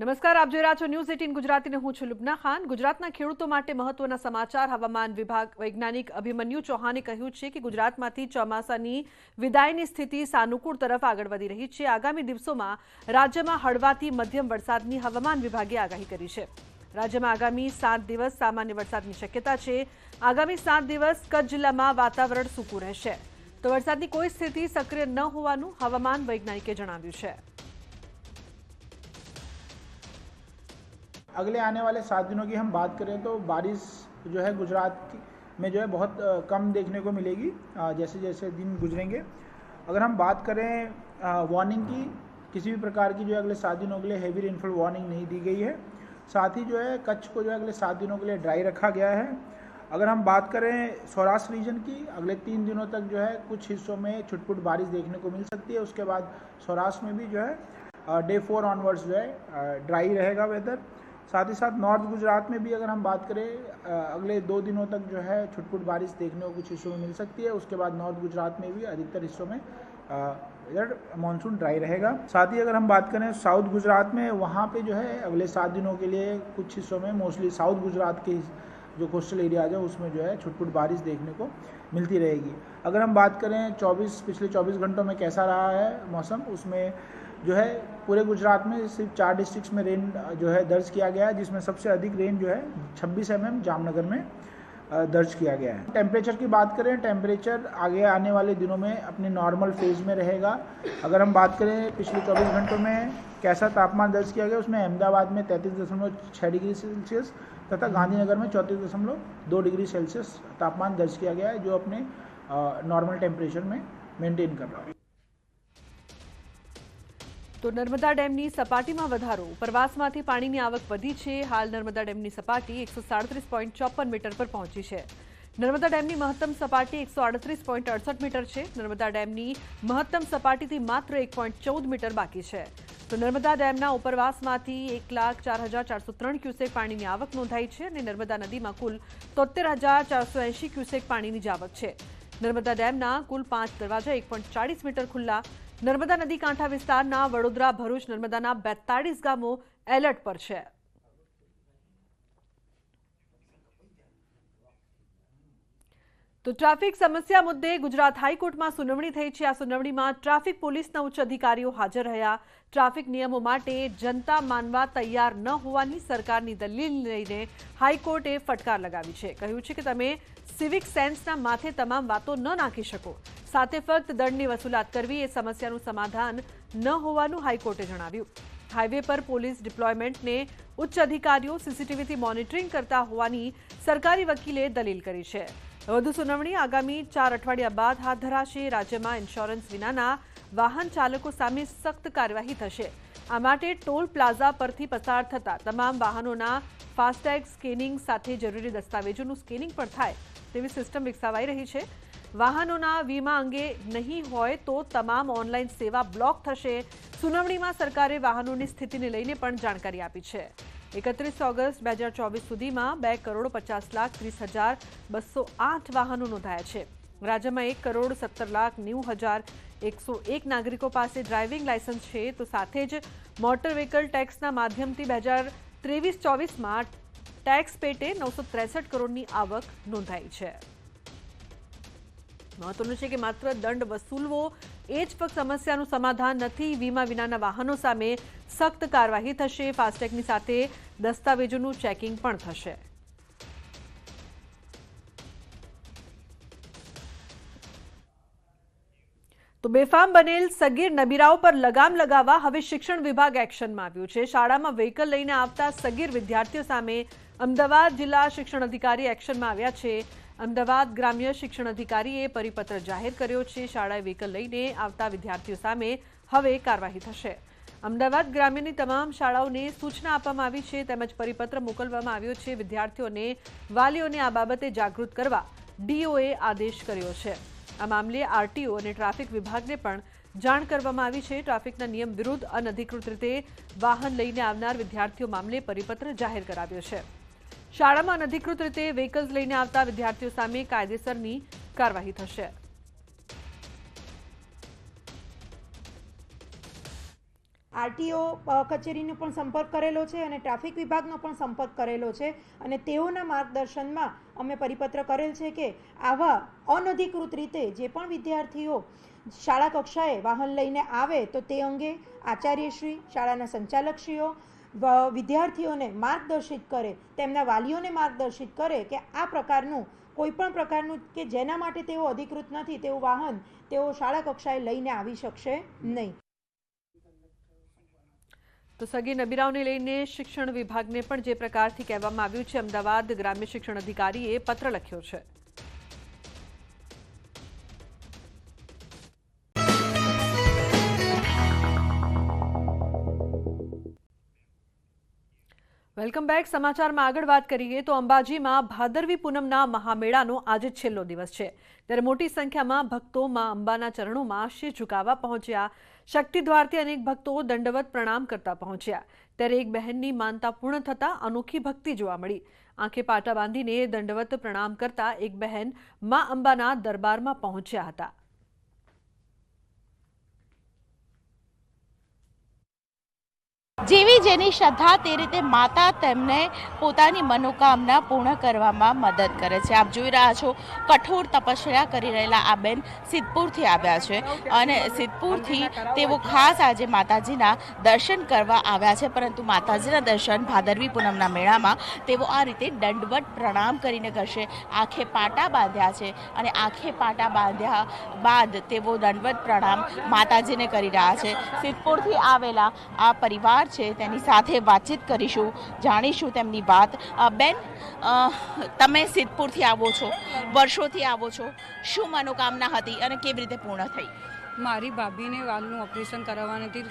નમસ્કાર, આપ જોઈ રહ્યા છો ન્યૂઝ એટીન ગુજરાતીને હું છું લુબના ખાન. ગુજરાતના ખેડૂતો માટે મહત્વના સમાચાર હવામાન વિભાગ વૈજ્ઞાનિક અભિમન્યુ ચૌહાણે કહ્યું છે કે ગુજરાતમાંથી ચોમાસાની વિદાયની સ્થિતિ સાનુકૂળ તરફ આગળ વધી રહી છે. આગામી દિવસોમાં રાજ્યમાં હળવાથી મધ્યમ વરસાદની હવામાન વિભાગે આગાહી કરી છે. રાજ્યમાં આગામી સાત દિવસ સામાન્ય વરસાદની શક્યતા છે. આગામી સાત દિવસ કચ્છ જિલ્લામાં વાતાવરણ સૂકું રહેશે. તો વરસાદની કોઈ સ્થિતિ સક્રિય ન હોવાનું હવામાન વૈજ્ઞાનિકે જણાવ્યું છે. अगले आने वाले सात दिनों की हम बात करें तो बारिश जो है गुजरात में जो है बहुत कम देखने को मिलेगी। जैसे जैसे दिन गुजरेंगे। अगर हम बात करें वार्निंग की, किसी भी प्रकार की जो है अगले सात दिनों के लिए हैवी रेनफॉल वार्निंग नहीं दी गई है। साथ ही जो है कच्छ को जो है अगले सात दिनों के लिए ड्राई रखा गया है। अगर हम बात करें सौराष्ट्र रीजन की, अगले तीन दिनों तक जो है कुछ हिस्सों में छुटपुट बारिश देखने को मिल सकती है। उसके बाद सौराष्ट्र में भी जो है डे फोर ऑनवर्ड्स जो है ड्राई रहेगा वेदर साथ ही साथ नॉर्थ गुजरात में भी अगर हम बात करें अगले दो दिनों तक जो है छुटपुट बारिश देखने को कुछ हिस्सों में मिल सकती है। उसके बाद नॉर्थ गुजरात में भी अधिकतर हिस्सों में इधर मानसून ड्राई रहेगा। साथ ही अगर हम बात करें साउथ गुजरात में, वहाँ पे जो है अगले सात दिनों के लिए कुछ हिस्सों में, मोस्टली साउथ गुजरात के जो कोस्टल एरियाज़ है, उसमें जो है छुटपुट बारिश देखने को मिलती रहेगी। अगर हम बात करें 24 पिछले 24 घंटों में कैसा रहा है मौसम, उसमें जो है, पूरे गुजरात में सिर्फ़ चार डिस्ट्रिक्ट्स में रेन जो है, दर्ज किया गया है, जिसमें सबसे अधिक रेन जो है 26 एम जामनगर में दर्ज किया गया है। टेम्परेचर की बात करें टेम्परेचर आगे आने वाले दिनों में अपने नॉर्मल फ़ेज़ में रहेगा। अगर हम बात करें, पिछले 24 घंटों में कैसा तापमान दर्ज किया गया, उसमें अहमदाबाद में तैंतीस दशमलव छः डिग्री सेल्सियस तथा गांधीनगर में चौंतीस दशमलव दो डिग्री सेल्सियस तापमान दर्ज किया गया है, जो अपने नॉर्मल टेम्परेचर में मेंटेन कर रहा है। તો નર્મદા ડેમની સપાટીમાં વધારો. ઉપરવાસમાંથી પાણીની આવક વધી છે. હાલ નર્મદા ડેમની સપાટી એકસો મીટર પર પહોંચી છે. નર્મદા ડેમની મહત્તમ સપાટી એકસો મીટર છે. નર્મદા ડેમની મહત્તમ સપાટીથી માત્ર એક મીટર બાકી છે. તો નર્મદા ડેમના ઉપરવાસમાંથી એક લાખ ચાર હજાર ચારસો ત્રણ ક્યુસેક પાણીની આવક નોંધાઈ છે અને નર્મદા નદીમાં કુલ તોતેર હજાર ચારસો એંશી ક્યુસેક પાણીની જ આવક છે. નર્મદા ડેમના કુલ પાંચ દરવાજા એક મીટર ખુલ્લા નર્મદા નદી કાંઠા વિસ્તારના વડોદરા, ભરૂચ, નર્મદાના બેતાળીસ ગામો એલર્ટ પર છે. તો ટ્રાફિક સમસ્યા મુદ્દે ગુજરાત હાઈકોર્ટમાં સુનાવણી થઈ છે. આ સુનાવણીમાં ટ્રાફિક પોલીસના ઉચ્ચ અધિકારીઓ હાજર રહ્યા. ટ્રાફિક નિયમો માટે જનતા માનવા તૈયાર ન હોવાની સરકારની દલીલ લઈને હાઈકોર્ટે ફટકાર લગાવી છે. કહ્યું છે કે તમે સિવિક સેન્સના માથે તમામ વાતો ન નાખી શકો. સાથે ફક્ત દંડની વસૂલાત કરવી એ સમસ્યાનું સમાધાન ન હોવાનું હાઈકોર્ટે જણાવ્યું. હાઈવે પર પોલીસ ડિપ્લોયમેન્ટને ઉચ્ચ અધિકારીઓ સીસીટીવીથી મોનિટરિંગ કરતા હોવાની સરકારી વકીલે દલીલ કરી છે. વધુ સુનાવણી આગામી ચાર અઠવાડિયા બાદ હાથ ધરાશે. રાજ્યમાં ઇન્સ્યોરન્સ વિનાના વાહન ચાલકો સામે સખ્ત કાર્યવાહી થશે. આ માટે ટોલ પ્લાઝા પરથી પસાર થતા તમામ વાહનોના ફાસ્ટેગ સ્કેનિંગ સાથે જરૂરી દસ્તાવેજોનું સ્કેનિંગ પણ થાય તેવી સિસ્ટમ વિકસાવાઈ રહી છે. વાહનોના વીમા અંગે નહીં હોય તો તમામ ઓનલાઈન સેવા બ્લોક થશે. સુનાવણીમાં સરકારે વાહનોની સ્થિતિને લઈને પણ જાણકારી આપી છે. એકત્રીસ ઓગસ્ટ બે હજાર ચોવીસ સુધીમાં બે કરોડ પચાસ લાખ ત્રીસ હજાર બસો આઠ વાહનો નોંધાયા છે. રાજ્યમાં એક કરોડ સત્તર લાખ નેવું હજાર એકસો એક નાગરિકો પાસે ડ્રાઇવિંગ લાયસન્સ છે. તો સાથે જ મોટર વ્હીકલ ટેક્સના માધ્યમથી બે હજાર ત્રેવીસ ચોવીસમાં ટેક્સ પેટે નવસો ત્રેસઠ કરોડની આવક નોંધાઈ છે. મહત્વનું છે કે માત્ર દંડ વસૂલવો એ જ ફક્ત સમસ્યાનું સમાધાન નથી. વીમા વિનાના વાહનો સામે સખ્ત કાર્યવાહી થશે. ફાસ્ટેગની સાથે દસ્તાવેજોનું ચેકિંગ પણ થશે. તો બેફામ બનેલ સગીર નબીરાઓ પર લગામ લગાવવા હવે શિક્ષણ વિભાગ એક્શનમાં આવ્યું છે. શાળામાં વ્હીકલ લઈને આવતા સગીર વિદ્યાર્થીઓ સામે અમદાવાદ જિલ્લા શિક્ષણ અધિકારી એક્શનમાં આવ્યા છે. અમદાવાદ ગ્રામ્ય શિક્ષણ અધિકારીએ પરિપત્ર જાહેર કર્યો છે. શાળાએ વ્હીકલ લઈને આવતા વિદ્યાર્થીઓ સામે હવે કાર્યવાહી થશે. અમદાવાદ ગ્રામ્યની તમામ શાળાઓને સૂચના આપવામાં આવી છે. તેમજ પરિપત્ર મોકલવામાં આવ્યો છે. વિદ્યાર્થીઓને વાલીઓને આ બાબતે જાગૃત કરવા ડીઓએ આદેશ કર્યો છે. આ મામલે આરટીઓ અને ટ્રાફિક વિભાગને પણ જાણ કરવામાં આવી છે. ટ્રાફિકના નિયમ વિરુદ્ધ અનધિકૃત રીતે વાહન લઈને આવનાર વિદ્યાર્થીઓ મામલે પરિપત્ર જાહેર કરાવ્યો છે. શાળામાં અનધિકૃત રીતે વ્હીકલ્સ લઈને આવતા વિદ્યાર્થીઓ સામે કાયદેસરની કાર્યવાહી થશે. આરટીઓ કચેરીનો પણ સંપર્ક કરેલો છે અને ટ્રાફિક વિભાગનો પણ સંપર્ક કરેલો છે અને તેઓના માર્ગદર્શનમાં અમે પરિપત્ર કરેલ છે કે આવા અનધિકૃત રીતે જે પણ વિદ્યાર્થીઓ શાળા કક્ષાએ વાહન લઈને આવે તો તે અંગે આચાર્યશ્રી, શાળાના સંચાલકશ્રીઓ વિદ્યાર્થીઓને માર્ગદર્શિત કરે, તેમના વાલીઓને માર્ગદર્શિત કરે કે આ પ્રકારનું, કોઈ પણ પ્રકારનું કે જેના માટે તેઓ અધિકૃત નથી તેવું વાહન, તેઓ શાળા કક્ષાએ લઈને આવી શકશે નહીં. તો સગી નબીરાઓને લઈને શિક્ષણ વિભાગને પણ જે પ્રકારથી કહેવામાં આવ્યું છે, અમદાવાદ ગ્રામ્ય શિક્ષણ અધિકારીએ પત્ર લખ્યો છે. Welcome back. સમાચારમાં આગળ વાત કરીએ તો અંબાજીમાં ભાદરવી પૂનમના મહામેળાનો આજે છેલ્લો દિવસ છે. ત્યારે મોટી સંખ્યામાં ભક્તો માં અંબાના ચરણોમાં શિર ઝુકાવા પહોંચ્યા. શક્તિ દ્વારથી અનેક ભક્તો દંડવત પ્રણામ કરતા પહોંચ્યા. ત્યારે એક બહેનની માનતા પૂર્ણ થતાં અનોખી ભક્તિ જોવા મળી. આંખે પાટા બાંધીને દંડવત પ્રણામ કરતા એક બહેનમાં અંબાના દરબારમાં પહોંચ્યા હતા. જેવી જેની શ્રદ્ધા તે રીતે માતા તેમને પોતાની મનોકામના પૂર્ણ કરવામાં મદદ કરે છે. આપ જોઈ રહ્યા છો, કઠોર તપસ્યા કરી રહેલા આ બેન સિદ્ધપુરથી આવ્યા છે અને સિદ્ધપુરથી તેઓ ખાસ આજે માતાજીના દર્શન કરવા આવ્યા છે. પરંતુ માતાજીના દર્શન ભાદરવી પૂનમના મેળામાં તેઓ આ રીતે દંડવટ પ્રણામ કરીને કરશે. આંખે પાટા બાંધ્યા છે અને આંખે પાટા બાંધ્યા બાદ તેઓ દંડવટ પ્રણામ માતાજીને કરી રહ્યા છે. સિદ્ધપુરથી આવેલા આ પરિવાર છે, તેની સાથે વાતચીત કરીશું, જાણીશું તેમની વાત. બેન તમે સિદ્ધપુરથી આવો છો, વર્ષોથી આવો છો, શું મનોકામના હતી અને કેવી રીતે પૂર્ણ થઈ? મારી ભાભીને વાલનું ઓપરેશન કરાવવાની હતી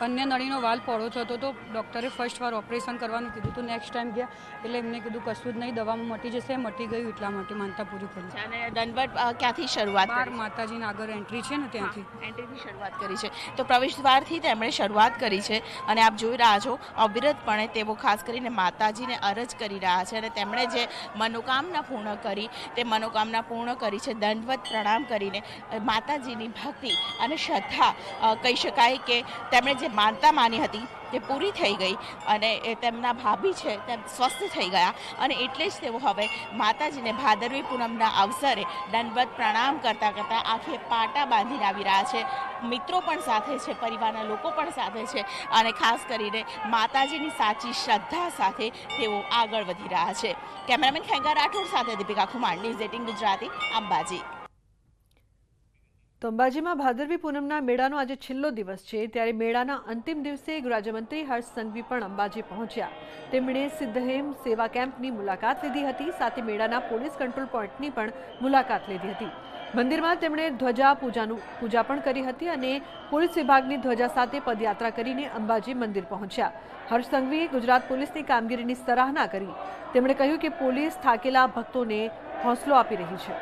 અન્ય નળીનો વાલ પહોળો થતો તો ડૉક્ટરે ફર્સ્ટ વાર ઓપરેશન કરવાનું કીધું હતું નેક્સ્ટ ટાઈમ ગયા. એટલે એમને કીધું કશું જ નહીં દવામાં મટી જશે મટી ગયું એટલા માટે માનતા પૂરી કરી. અને દંડવટ ક્યાંથી શરૂઆત બાર માતાજીના આગળ એન્ટ્રી છે ને ત્યાંથી. એન્ટ્રીથી શરૂઆત કરી છે. તો પ્રવેશ દ્વારથી તેમણે શરૂઆત કરી છે અને આપ જોઈ રહ્યા છો અવિરતપણે તેઓ ખાસ કરીને માતાજીને અરજ કરી રહ્યા છે અને તેમણે જે મનોકામના પૂર્ણ કરી તે મનોકામના પૂર્ણ કરી છે દંડવત પ્રણામ કરીને માતાજીની ભક્તિ અને શ્રદ્ધા કહી શકાય કે તેમણે જે માનતા માની હતી તે પૂરી થઈ ગઈ અને એ તેમના ભાભી છે તેમ સ્વસ્થ થઈ ગયા અને એટલે જ તેઓ હવે માતાજીને ભાદરવી પૂનમના અવસરે દંડવત પ્રણામ કરતાં કરતાં આંખે પાટા બાંધીને આવી રહ્યા છે. મિત્રો પણ સાથે છે, પરિવારના લોકો પણ સાથે છે અને ખાસ કરીને માતાજીની સાચી શ્રદ્ધા સાથે તેઓ આગળ વધી રહ્યા છે. કેમેરામેન ખેંગા રાઠોડ સાથે દીપિકા ખુમાર ન્યૂઝ એટીન ગુજરાતી, અંબાજી. તો અંબાજીમાં ભાદરવી પૂનમના મેળાનો આજે છેલ્લો દિવસ છે. ત્યારે મેળાના અંતિમ દિવસે ગૃહરાજ્યમંત્રી હર્ષ સંઘવી પણ અંબાજી પહોંચ્યા. તેમણે સિદ્ધહેમ સેવા કેમ્પની મુલાકાત લીધી હતી, સાથે મેળાના પોલીસ કંટ્રોલ પોઈન્ટની પણ મુલાકાત લીધી હતી. મંદિરમાં તેમણે ધ્વજા પૂજાનું, પૂજા પણ કરી હતી અને પોલીસ વિભાગની ધ્વજા સાથે પદયાત્રા કરીને અંબાજી મંદિર પહોંચ્યા. હર્ષ સંઘવીએ ગુજરાત પોલીસની કામગીરીની સરાહના કરી. તેમણે કહ્યું કે પોલીસ થાકેલા ભક્તોને હોંસલો આપી રહી છે.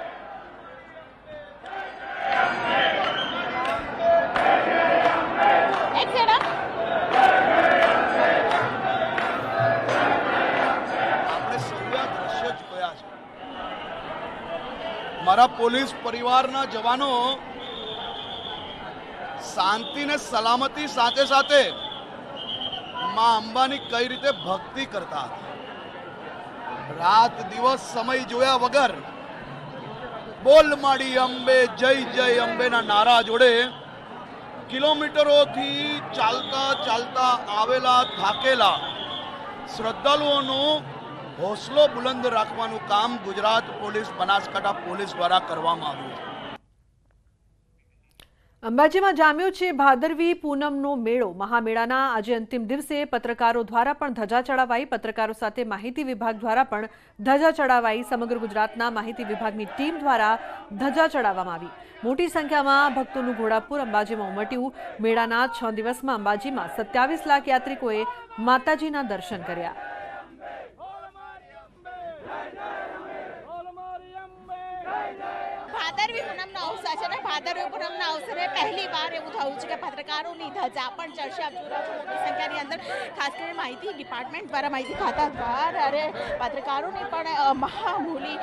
મારા પોલીસ પરિવારના જવાનો શાંતિ ને સલામતી સાથે સાથે માં અંબાની કઈ રીતે ભક્તિ કરતા હતા? રાત દિવસ સમય જોયા વગર બોલ માડી અંબે, જય જય અંબેના નારા જોડે કિલોમીટરોથી ચાલતા ચાલતા આવેલા, થાકેલા શ્રદ્ધાળુઓનો હોસલો બુલંદ રાખવાનું કામ ગુજરાત પોલીસ, બનાસકાંઠા પોલીસ દ્વારા કરવામાં આવ્યું અંબાજીમાં જામ્યો છે ભાદરવી પૂનમનો મેળો. મહામેળાના આજે અંતિમ દિવસે પત્રકારો દ્વારા પણ ધજા ચડાવાઈ. પત્રકારો સાથે માહિતી વિભાગ દ્વારા પણ ધજા ચડાવાઈ. સમગ્ર ગુજરાતના માહિતી વિભાગની ટીમ દ્વારા ધજા ચડાવવામાં આવી. મોટી સંખ્યામાં ભક્તોનું ઘોડાપુર અંબાજીમાં ઉમટ્યું. મેળાના છ દિવસમાં અંબાજીમાં સત્યાવીસ લાખ યાત્રિકોએ માતાજીના દર્શન કર્યા. અવસર છે અને ભાદરવી પૂનમના અવસરે પહેલી વાર એવું થયું છે કે પત્રકારોની ધજા પણ છો મોટી સંખ્યાની અંદર, ખાસ કરીને માહિતી ડિપાર્ટમેન્ટ દ્વારા માહિતી ખાતા દ્વારા અને પત્રકારોની પણ મહામૂલી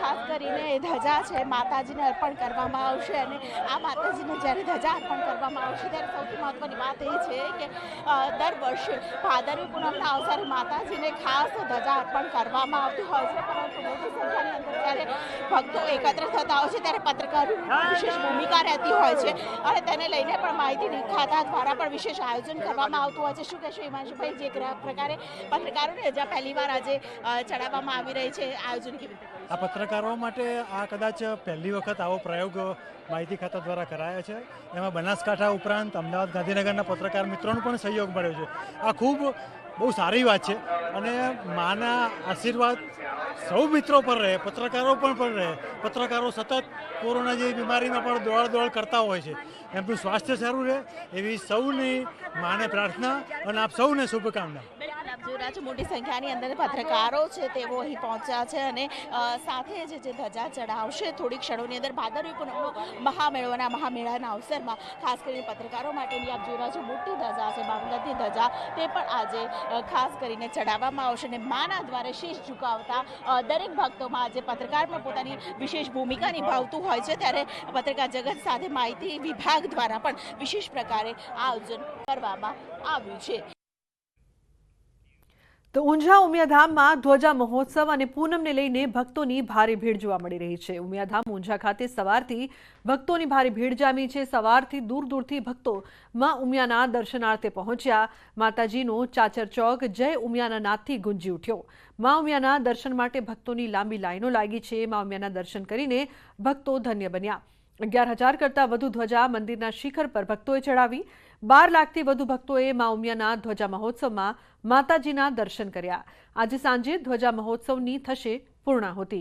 ખાસ કરીને ધજા છે, માતાજીને અર્પણ કરવામાં આવશે અને આ માતાજીને જ્યારે ધજા અર્પણ કરવામાં આવશે, ત્યારે સૌથી મહત્વની વાત એ છે કે દર વર્ષે ભાદરવી પૂનમના અવસરે માતાજીને ખાસ ધજા અર્પણ કરવામાં આવતી હોય છે, પરંતુ મોટી સંખ્યાની અંદર જ્યારે ભક્તો એકત્ર થતા હોય છે, ત્યારે પત્રકારોની વિશેષ ભૂમિકા રહેતી હોય છે અને તેને લઈને પણ માહિતી ખાતા દ્વારા પણ વિશેષ આયોજન કરવામાં આવતું હોય છે. શું કહેશો હિમાંશુભાઈ, જે પ્રકારે પત્રકારોને રજા પહેલી વાર આજે ચડાવવામાં આવી રહી છે આયોજન કેવી રીતે આ પત્રકારો માટે આ કદાચ પહેલી વખત આવો પ્રયોગ માહિતી ખાતા દ્વારા કરાયો છે. એમાં બનાસકાંઠા ઉપરાંત અમદાવાદ ગાંધીનગરના પત્રકાર મિત્રોનો પણ સહયોગ મળ્યો છે. આ ખૂબ બહુ સારી વાત છે. અને માના આશીર્વાદ સૌ મિત્રો પર રહે, પત્રકારો પણ પર રહે. પત્રકારો સતત કોરોના જેવી બીમારીમાં પણ દોડ દોડ કરતા હોય છે. એમનું સ્વાસ્થ્ય સારું રહે, એવી સૌની માને પ્રાર્થના અને આપ સૌને શુભકામના. રહ્યા છો. મોટી સંખ્યાની અંદર પત્રકારો છે તેઓ અહીં પહોંચ્યા છે અને સાથે જ જે ધજા ચડાવશે થોડીક ક્ષણોની અંદર ભાદરવી પૂનમનો મહામેળોના મહામેળાના અવસરમાં ખાસ કરીને પત્રકારો માટેની આપ જોઈ રહ્યા છો, મોટી ધજા છે બાબલતી ધજા તે પણ આજે ખાસ કરીને ચડાવવામાં આવશે અને માના દ્વારે શીશ ઝુકાવતા દરેક ભક્તોમાં આજે પત્રકાર પણ પોતાની વિશેષ ભૂમિકા નિભાવતું હોય છે. ત્યારે પત્રકાર જગત સાથે માહિતી વિભાગ દ્વારા પણ વિશેષ પ્રકારે આયોજન કરવામાં આવ્યું છે. તો ઊંઝા ઉમિયાધામમાં ધ્વજા મહોત્સવ અને પૂનમને લઈને ભક્તોની ભારે ભીડ જોવા મળી રહી છે. ઉમિયાધામ ઊંઝા ખાતે સવારથી ભક્તોની ભારે ભીડ જામી છે. સવારથી દૂર દૂરથી ભક્તો માં ઉમિયાના દર્શનાર્થે પહોંચ્યા. માતાજીનો ચાચર ચોક, જય ઉમિયાના નાથથી ગુંજી ઉઠ્યો. માં ઉમિયાના દર્શન માટે ભક્તોની લાંબી લાઈનો લાગી છે. માં ઉમિયાના દર્શન કરીને ભક્તો ધન્ય બન્યા. અગિયાર હજાર કરતાં વધુ ધ્વજા મંદિરના શિખર પર ભક્તોએ ચડાવી. બાર લાખથી વધુ ભક્તોએ મા ઉમિયાના ધ્વજા મહોત્સવમાં માતાજીના દર્શન કર્યા. આજે સાંજે ધ્વજા મહોત્સવની થશે પૂર્ણાહુતિ.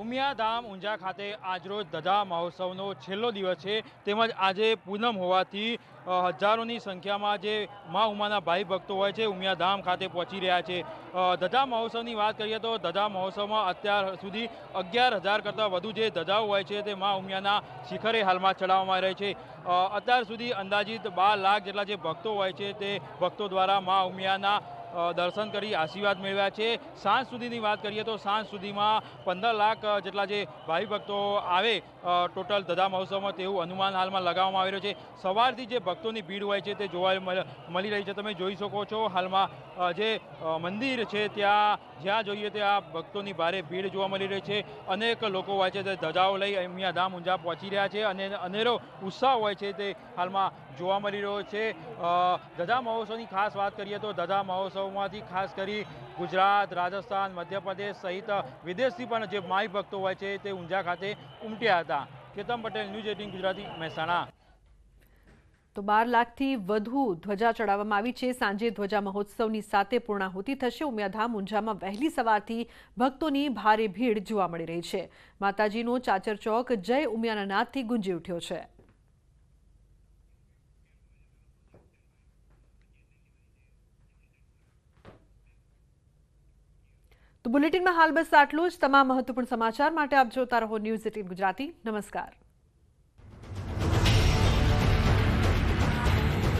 ઉમિયાધામ ઊંઝા ખાતે આજરોજ ધજા મહોત્સવનો છેલ્લો દિવસ છે. તેમજ આજે પૂનમ હોવાથી હજારોની સંખ્યામાં જે મા ઉમાના ભાઈ ભક્તો હોય છે, ઉમિયાધામ ખાતે પહોંચી રહ્યા છે. ધજા મહોત્સવની વાત કરીએ તો ધજા મહોત્સવમાં અત્યાર સુધી અગિયાર હજાર કરતાં વધુ જે ધજાઓ હોય છે, તે મા ઉમિયાના શિખરે હાલમાં ચડાવવામાં રહે છે. અત્યાર સુધી અંદાજિત બાર લાખ જેટલા જે ભક્તો હોય છે, તે ભક્તો દ્વારા મા ઉમિયાના દર્શન કરી, આશીર્વાદ મેળવ્યા છે. સાંજ સુધીની વાત કરીએ તો સાંજ સુધીમાં પંદર લાખ જેટલા જે ભાઈ ભક્તો આવે ટોટલ દધા મહોત્સવમાં તેવું અનુમાન હાલમાં લગાવવામાં આવી રહ્યું છે. સવારથી જે ભક્તોની ભીડ હોય છે તે જોવા મળ- રહી છે. તમે જોઈ શકો છો હાલમાં જે મંદિર છે, ત્યાં, જ્યાં જોઈએ ત્યાં ભક્તોની ભારે ભીડ જોવા મળી રહી છે. અનેક લોકો હોય છે તે ધજાઓ લઈ અહીંયા ધામ ઊંઝા પહોંચી રહ્યા છે અને અનેરો ઉત્સાહ હોય છે તે હાલમાં જોવા મળી રહ્યો છે. ધજા મહોત્સવની ખાસ વાત કરીએ તો ધજા મહોત્સવમાંથી ખાસ કરી ગુજરાત, રાજસ્થાન, મધ્યપ્રદેશ સહિત વિદેશથી પણ જે માઈ ભક્તો હોય છે તે ઊંઝા ખાતે ઉમટ્યા હતા. Ketan Patel, news eighteen Gujarati Mehsana. તો બાર લાખથી વધુ ધ્વજા ચડાવવામાં આવી છે. સાંજે ધ્વજા મહોત્સવની સાથે પૂર્ણાહુતિ થશે. ઉમિયાધામ, ઊંઝામાં વહેલી સવારથી ભક્તોની ભારે ભીડ જોવા મળી રહી છે. માતાજીનો ચાચર ચોક જય ઉમિયાના નાદથી ગુંજી ઉઠ્યો છે. તો બુલેટિનમાં હાલ બસ આટલું જ. તમામ મહત્વપૂર્ણ સમાચાર માટે આપ જોતા રહો ન્યૂઝ એટીન ગુજરાતી. નમસ્કાર.